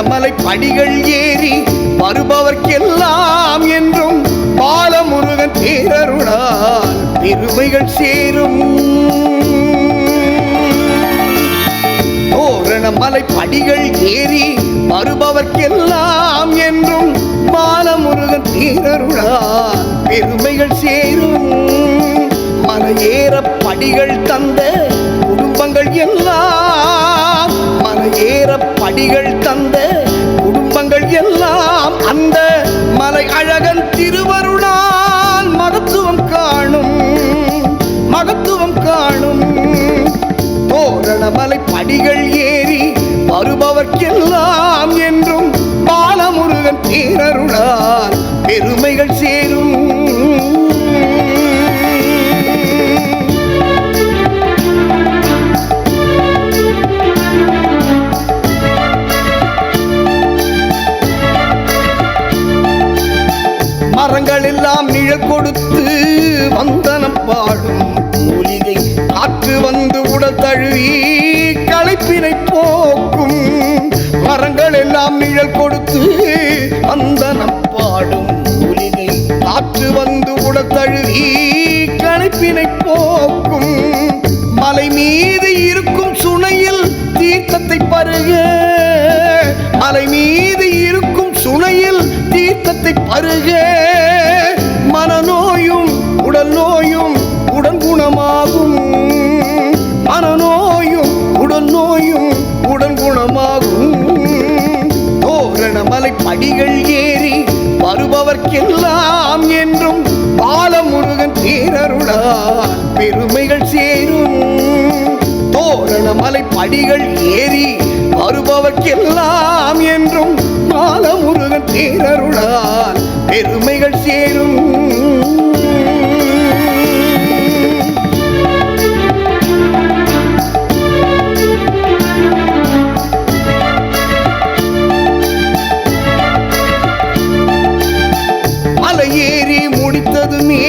படிகள் ஏறி வருபவர்க்கெல்லாம் என்றும் பாலமுருகன் பேரருளால் பெருமைகள் சேரும். மலை படிகள் ஏறி வருபவர்க்கெல்லாம் என்றும் பாலமுருகன் பேரருளால் பெருமைகள் சேரும். மலையேற படிகள் தந்த குடும்பங்கள் எல்லாம் அடிகள் தந்த குடும்பங்கள் எல்லாம் அந்த மலை அழகன் திருவருளால் மகத்துவம் காணும் மகத்துவம் காணும். தோரணமலை படிகள் ஏறி வருபவர்க்கெல்லாம் என்றும் பாலமுருகன் பேரருளால் பெருமைகள் சேரும். எல்லாம் நிழல் கொடுத்து வந்தனம் பாடும் மூலிகை. காற்று வந்து உடல் தழுவி களைப்பினை போக்கும். மரங்கள் எல்லாம் நிழல் கொடுத்து வந்தனம் பாடும் மூலிகை. காற்று வந்து உடல் தழுவி களைப்பினை போக்கும். மலை மீது இருக்கும் சுனையில் தீர்த்தத்தை பருக. மலை மீது இருக்கும் சுனையில் தீர்த்தத்தை பருக. படிகள் ஏறி வருபவர்க்கெல்லாம் என்றும் பாலமுருகன் தேரருளால் பெருமைகள் சேரும். தோரணமலை படிகள் ஏறி வருபவர்க்கெல்லாம் என்றும் பாலமுருகன் தேரருளால் பெருமை முடித்ததுமே